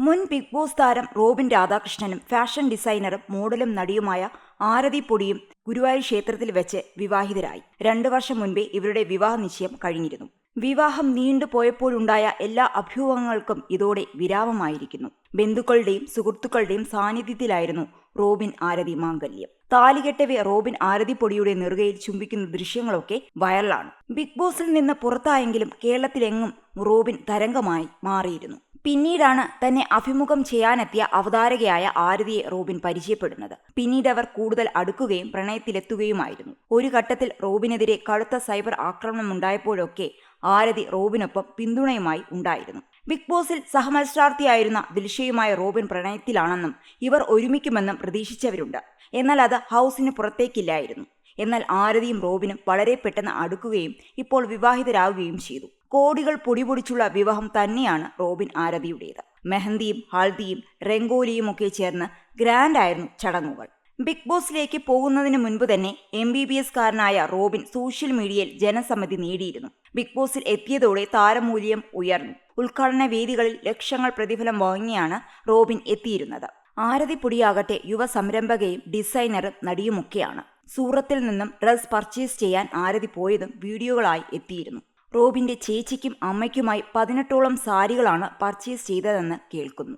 മുൻ big Boss താരം Robin രാധാകൃഷ്ണനും ഫാഷൻ ഡിസൈനറും മോഡലും നടിയുമായ ആരതി പൊടിയും ഗുരുവായൂർ ക്ഷേത്രത്തിൽ വെച്ച് വിവാഹിതരായി. രണ്ടു വർഷം മുൻപേ ഇവരുടെ വിവാഹ നിശ്ചയം കഴിഞ്ഞിരുന്നു. വിവാഹം നീണ്ടുപോയപ്പോഴുണ്ടായ എല്ലാ അഭ്യൂഹങ്ങൾക്കും ഇതോടെ വിരാമമായിരിക്കുന്നു. ബന്ധുക്കളുടെയും സുഹൃത്തുക്കളുടെയും സാന്നിധ്യത്തിലായിരുന്നു റോബിൻ ആരതി മാംഗല്യം. താലികെട്ടവെ റോബിൻ ആരതി പൊടിയുടെ നെറുകയിൽ ചുംബിക്കുന്ന ദൃശ്യങ്ങളൊക്കെ വൈറലാണ്. ബിഗ് ബോസിൽ നിന്ന് പുറത്തായെങ്കിലും കേരളത്തിലെങ്ങും റോബിൻ തരംഗമായി മാറിയിരുന്നു. പിന്നീടാണ് തന്നെ അഭിമുഖം ചെയ്യാനെത്തിയ അവതാരകയായ ആരതിയെ റോബിൻ പരിചയപ്പെടുന്നത്. പിന്നീട് അവർ കൂടുതൽ അടുക്കുകയും പ്രണയത്തിലെത്തുകയുമായിരുന്നു. ഒരു ഘട്ടത്തിൽ റോബിനെതിരെ കടുത്ത സൈബർ ആക്രമണം ഉണ്ടായപ്പോഴൊക്കെ ആരതി റോബിനൊപ്പം പിന്തുണയുമായി ഉണ്ടായിരുന്നു. ബിഗ് ബോസിൽ സഹമത്സരാർത്ഥിയായിരുന്ന ദിൽഷയുമായ റോബിൻ പ്രണയത്തിലാണെന്നും ഇവർ ഒരുമിക്കുമെന്നും പ്രതീക്ഷിച്ചവരുണ്ട്. എന്നാൽ അത് ഹൗസിന് പുറത്തേക്കില്ലായിരുന്നു. എന്നാൽ ആരതിയും റോബിനും വളരെ പെട്ടെന്ന് അടുക്കുകയും ഇപ്പോൾ വിവാഹിതരാകുകയും ചെയ്തു. കോടികൾ പൊടിപൊടിച്ചുള്ള വിവാഹം തന്നെയാണ് റോബിൻ ആരതിയുടേത് മെഹന്തിയും ഹൽദിയും രംഗോലിയും ഒക്കെ ചേർന്ന് ഗ്രാൻഡ് ആയിരുന്നു ചടങ്ങുകൾ. ബിഗ് ബോസിലേക്ക് പോകുന്നതിന് മുൻപ് തന്നെ എം ബി ബി എസ് കാരനായ റോബിൻ സോഷ്യൽ മീഡിയയിൽ ജനസമ്മതി നേടിയിരുന്നു. ബിഗ് ബോസിൽ എത്തിയതോടെ താരമൂല്യം ഉയർന്നു. ഉദ്ഘാടന വേദികളിൽ ലക്ഷങ്ങൾ പ്രതിഫലം വാങ്ങിയാണ് റോബിൻ എത്തിയിരുന്നത്. ആരതിപ്പൊടിയാകട്ടെ യുവ സംരംഭകയും ഡിസൈനറും നടിയുമൊക്കെയാണ്. സൂറത്തിൽ നിന്നും ഡ്രസ് പർച്ചേസ് ചെയ്യാൻ ആരതി പോയതും വീഡിയോകളായി എത്തിയിരുന്നു. റോബിന്റെ ചേച്ചിക്കും അമ്മയ്ക്കുമായി പതിനെട്ടോളം സാരികളാണ് പർച്ചേസ് ചെയ്തതെന്ന് കേൾക്കുന്നു.